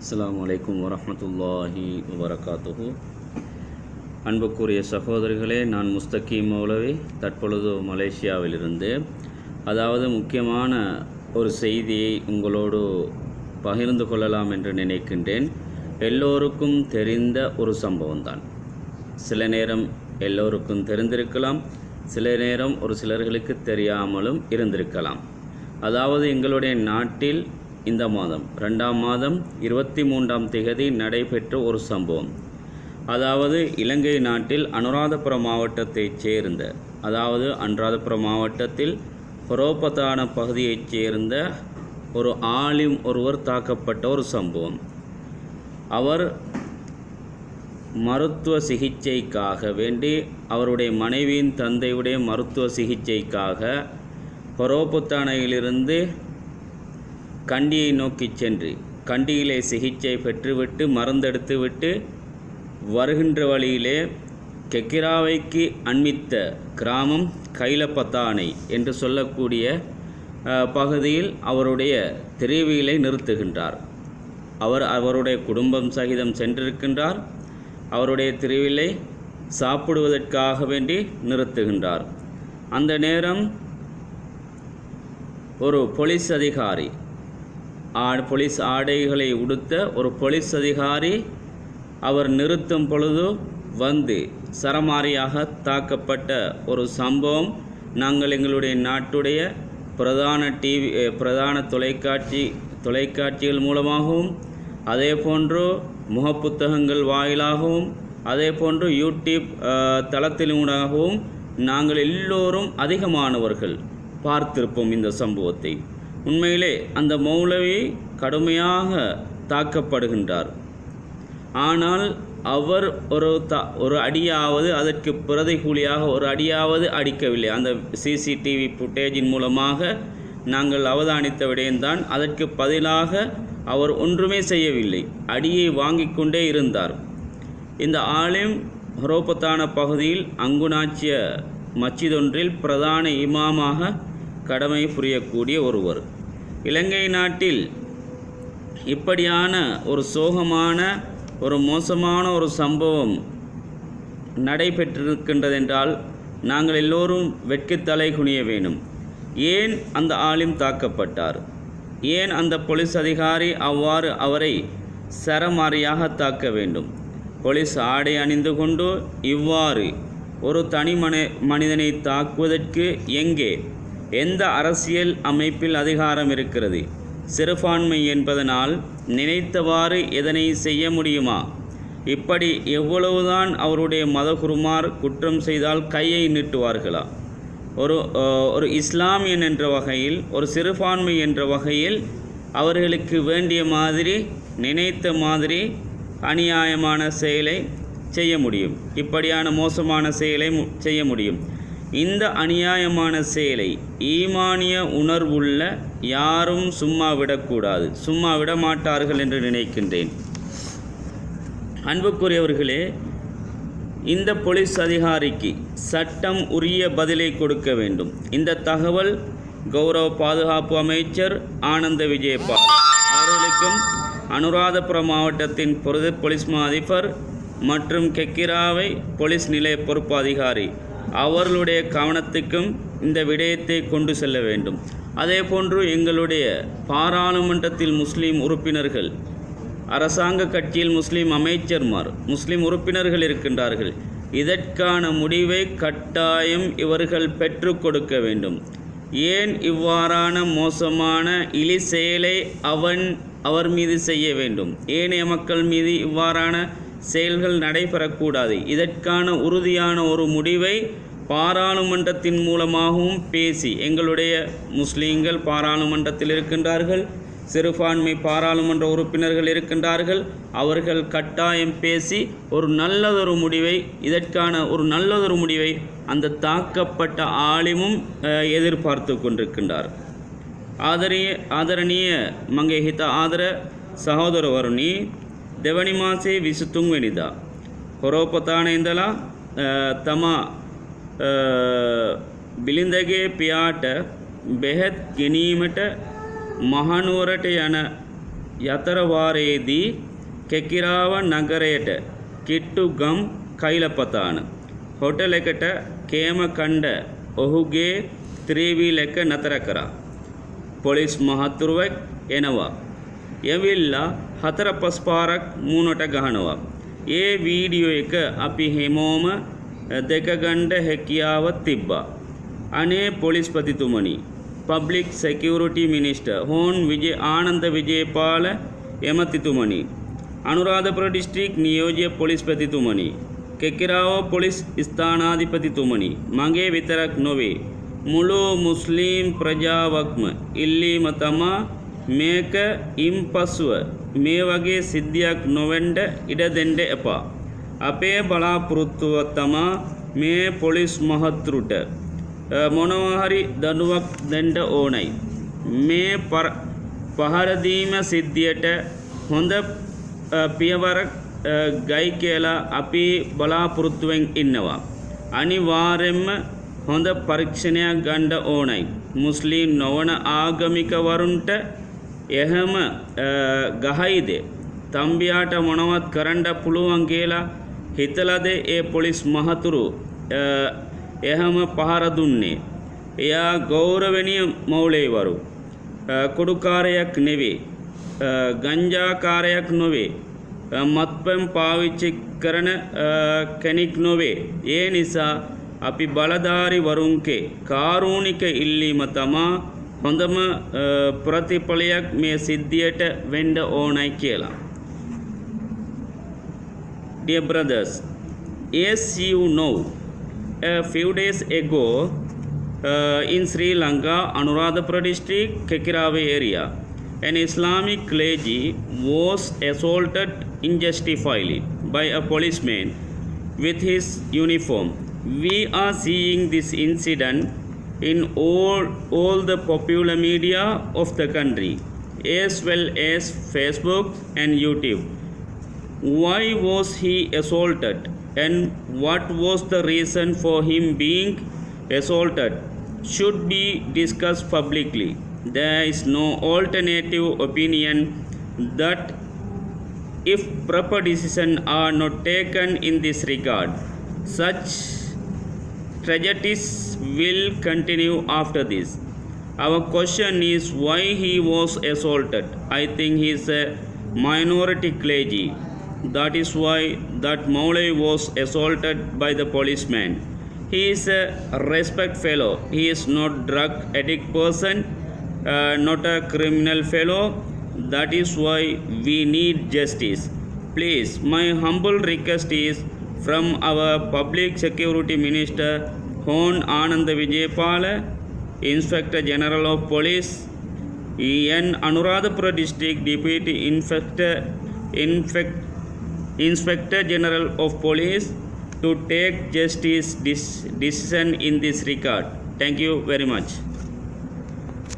அஸ்லாம் வலைக்கம் வரமத்துல்லாஹி வபரகாத்துஹு. அன்புக்குரிய சகோதரர்களே நான் முஸ்தகி மௌலவி தற்பொழுது மலேசியாவிலிருந்து. அதாவது முக்கியமான ஒரு செய்தியை உங்களோடு பகிர்ந்து கொள்ளலாம் என்று நினைக்கின்றேன். எல்லோருக்கும் தெரிந்த ஒரு சம்பவம்தான். சில நேரம் எல்லோருக்கும் தெரிந்திருக்கலாம் சில நேரம் ஒரு சிலர்களுக்கு தெரியாமலும் இருந்திருக்கலாம். அதாவது எங்களுடைய நாட்டில் இந்த மாதம். ரெண்டாம் மாதம் இருபத்தி மூன்றாம் திகதி நடைபெற்ற ஒரு சம்பவம். அதாவது இலங்கை நாட்டில் அனுராதபுரம் மாவட்டத்தைச் சேர்ந்த அதாவது அனுராதபுரம் மாவட்டத்தில் புரோபதான பகுதியைச் சேர்ந்த ஒரு ஆலிம் ஒருவர் தாக்கப்பட்ட ஒரு சம்பவம். அவர் மருத்துவ சிகிச்சைக்காக வேண்டி அவருடைய மனைவியின் தந்தையுடைய மருத்துவ சிகிச்சைக்காக பரோபுத்தானையிலிருந்து கண்டியை நோக்கிச் சென்று கண்டியிலே சிகிச்சை பெற்றுவிட்டு மருந்தெடுத்துவிட்டு வருகின்ற வழியிலே கெக்கிராவைக்கு அண்மித்த கிராமம் கைலப்பத்தானை என்று சொல்லக்கூடிய பகுதியில் அவருடைய திருவியலை நிறுத்துகின்றார். அவர் அவருடைய குடும்பம் சகிதம் சென்றிருக்கின்றார். அவருடைய திருவிலை சாப்பிடுவதற்காக வேண்டி நிறுத்துகின்றார். அந்த நேரம் ஒரு போலீஸ் அதிகாரி போலீஸ் ஆடைகளை உடுத்த ஒரு போலீஸ் அதிகாரி அவர் நிறுத்தும் பொழுது வந்து சரமாரியாக தாக்கப்பட்ட ஒரு சம்பவம். நாங்கள் எங்களுடைய நாட்டுடைய பிரதான டிவி பிரதான தொலைக்காட்சி தொலைக்காட்சிகள் மூலமாகவும் அதே போன்று முகப்புத்தகங்கள் வாயிலாகவும் அதே போன்று யூடியூப் தளத்தினூடாகவும் நாங்கள் எல்லோரும் அதிகமானவர்கள் பார்த்திருப்போம் இந்த சம்பவத்தை. உண்மையிலே அந்த மௌலவி கடுமையாக தாக்கப்படுகின்றார். ஆனால் அவர் ஒரு த ஒரு அடியாவது அதற்கு பிரதிகூலியாக ஒரு அடியாவது அடிக்கவில்லை. அந்த சிசிடிவி ஃபுட்டேஜின் மூலமாக நாங்கள் அவதானித்த விடயம்தான். அதற்கு பதிலாக அவர் ஒன்றுமே செய்யவில்லை. அடியை வாங்கி கொண்டே இருந்தார். இந்த ஆலிம் ஹரோபத்தான பகுதியில் அங்குநாச்சிய மச்சிதொன்றில் பிரதான இமாமாக கடமை புரியக்கூடிய ஒருவர். இலங்கை நாட்டில் இப்படியான ஒரு சோகமான ஒரு மோசமான ஒரு சம்பவம் நடைபெற்றிருக்கின்றதென்றால் நாங்கள் எல்லோரும் வெட்கித்தலை குனிய வேணும் ஏன் அந்த ஆலிம் தாக்கப்பட்டார்? ஏன் அந்த போலீஸ் அதிகாரி அவ்வாறு அவரை சரமாரியாக தாக்க வேண்டும்? போலீஸ் ஆடை அணிந்து கொண்டு இவ்வாறு ஒரு தனி மனிதனை தாக்குவதற்கு எங்கே எந்த அரசியல் அமைப்பில் அதிகாரம் இருக்கிறது? சிறுபான்மை என்பதனால் நினைத்தவாறு எதனை செய்ய முடியுமா? இப்படி எவ்வளவுதான் அவருடைய மதகுருமார் குற்றம் செய்தால் கையை நீட்டுவார்களா? ஒரு ஒரு இஸ்லாமியன் என்ற வகையில் ஒரு சிறுபான்மை என்ற வகையில் அவர்களுக்கு வேண்டிய மாதிரி நினைத்த மாதிரி அநியாயமான செயலை செய்ய முடியும். இப்படியான மோசமான செயலை மு- செய்ய முடியும். இந்த அநியாயமான செயலை ஈமானிய உணர்வுள்ள யாரும் சும்மா விடக்கூடாது. சும்மா விட மாட்டார்கள் என்று நினைக்கின்றேன். அன்புக்குரியவர்களே இந்த போலீஸ் அதிகாரிக்கு சட்டம் உரிய பதிலை கொடுக்க வேண்டும். இந்த தகவல் கௌரவ பாதுகாப்பு அமைச்சர் ஆனந்த விஜயபால். அவர்களுக்கும் அனுராதபுரம் மாவட்டத்தின் பொது போலீஸ் மா அதிபர் மற்றும் கெக்கிராவை போலீஸ் நிலைய பொறுப்பு அதிகாரி அவர்களுடைய கவனத்துக்கும் இந்த விடயத்தை கொண்டு செல்ல வேண்டும். அதே போன்று எங்களுடைய பாராளுமன்றத்தில் முஸ்லீம் உறுப்பினர்கள் அரசாங்க கட்சியில் முஸ்லீம் அமைச்சர்மார் முஸ்லிம் உறுப்பினர்கள் இருக்கின்றார்கள். இதற்கான முடிவை கட்டாயம் இவர்கள் பெற்று கொடுக்க வேண்டும். ஏன் இவ்வாறான மோசமான இழி செயலை அவன் அவர் மீது செய்ய வேண்டும்? ஏனைய மக்கள் மீது இவ்வாறான செயல்கள் நடைபெறக்கூடாது. இதற்கான உறுதியான ஒரு முடிவை பாராளுமன்றத்தின் மூலமாகவும் பேசி எங்களுடைய முஸ்லீம்கள் பாராளுமன்றத்தில் இருக்கின்றார்கள் சிறுபான்மை பாராளுமன்ற உறுப்பினர்கள் இருக்கின்றார்கள் அவர்கள் கட்டாயம் பேசி ஒரு நல்லதொரு முடிவை இதற்கான ஒரு நல்லதொரு முடிவை அந்த தாக்கப்பட்ட ஆலிமும் எதிர்பார்த்து கொண்டிருக்கின்றார். ஆதரிய ஆதரணீய மங்கேஹிதா ஆதர சகோதரவருணி දෙවනි මාසේ විසුතුන් වෙනිදා. හොරෝපතාන ඉඳලා අ, තමා අ, බිලිඳගේ පියාට බෙහෙත් ගැනීමට මහනුවරට යන යතරවාරයේදී කෙකිරාව නගරයට කිට්ටු ගම් කයිලපතාන. හොටල් එකට කේම කණ්ඩ ඔහුගේ ත්‍රීවීල් එක නතර කරා. පොලිස් මහත්තුරුවක් එනවා. යවිල්ලා හතර පස් පාරක් මූුණට ගහනවා. ඒ වීඩියෝ එක අපි හෙමෝම දෙකගණ්ඩ හැකියාවත් තිබ්බා. අනේ පොලිස්පතිතුමනි public security minister hon Vijaya Ananda Wijayapala එමතිතුමනි. Anuradhapura district නියෝජය පොලිස්පතිතුමනි. කෙකිරාව පොලිස් ස්ථානාධිපතිතුමනි මගේ විතරක් නොවේ. මුළු මුස්ලීම් ප්‍රජාවක්ම ඉල්ලීම තමා මේක ඉම් පසුව මේ වගේ සිද්ධියක් නොවෙන්ඩ ඉඩ දෙන්ඩ එපා. අපේ බලාපොරොත්තුව තමා මේ පොලිස් මහත්තුරුට මොනවහරි දඩුවක් දෙන්ඩ ඕනයි. මේ පහරදීම සිද්ධියට හොඳ පියවරක් ගයි කියලා අපි බලාපොරොත්තුවෙන් ඉන්නවා. අනිවාරෙන්ම හොඳ පරීක්ෂණයක් ගණ්ඩ ඕනයි. මුස්ලිම් නොවන ආගමිකවරුන්ට එහෙම ගහයිද තම්බියාට මොනවත් කරන්ඩ පුළුවන් කියලා හිතලද ඒ පොලිස් මහතුරු එහෙම පහර දුන්නේ. එයා ගෞරවනිය මෞලේවරු. කොඩුකාරයක් නෙවේ. ගංජාකාරයක් නොවේ. මත්පැම් පාවිච්චි කරන කෙනෙක් නොවේ. ඒ නිසා අපි බලධාරි වරුන්කේ කාරූණික ඉල්ලීම තමා හොඳම ප්‍රතිඵලයක් මේ සිද්ධියට වෙන්ඩ ඕනයි කියලා. Dear brothers, as you know, a few days ago uh, in Sri Lanka, Anuradhapura district, Kekirave area, an Islamic clergy was assaulted injustifiably by a policeman with his uniform. We are seeing this incident in all, all the popular media of the country as well as Facebook and YouTube. Why was he assaulted and what was the reason for him being assaulted should be discussed publicly. There is no alternative opinion that if proper decisions are not taken in this regard, such tragedies will continue after this. Our question is why he was assaulted. I think he is a minority clergy. That is why that Maulay was assaulted by the policeman. He is a respect fellow. He is not drug addict person, uh, not a criminal fellow. That is why we need justice. Please, my humble request is from our public security minister Hon Anand Vijaypala, Inspector General of Police, N. Anuradhapura District Deputy Inspector, Infect, Inspector General of Police to take justice decision in this regard. Thank you very much.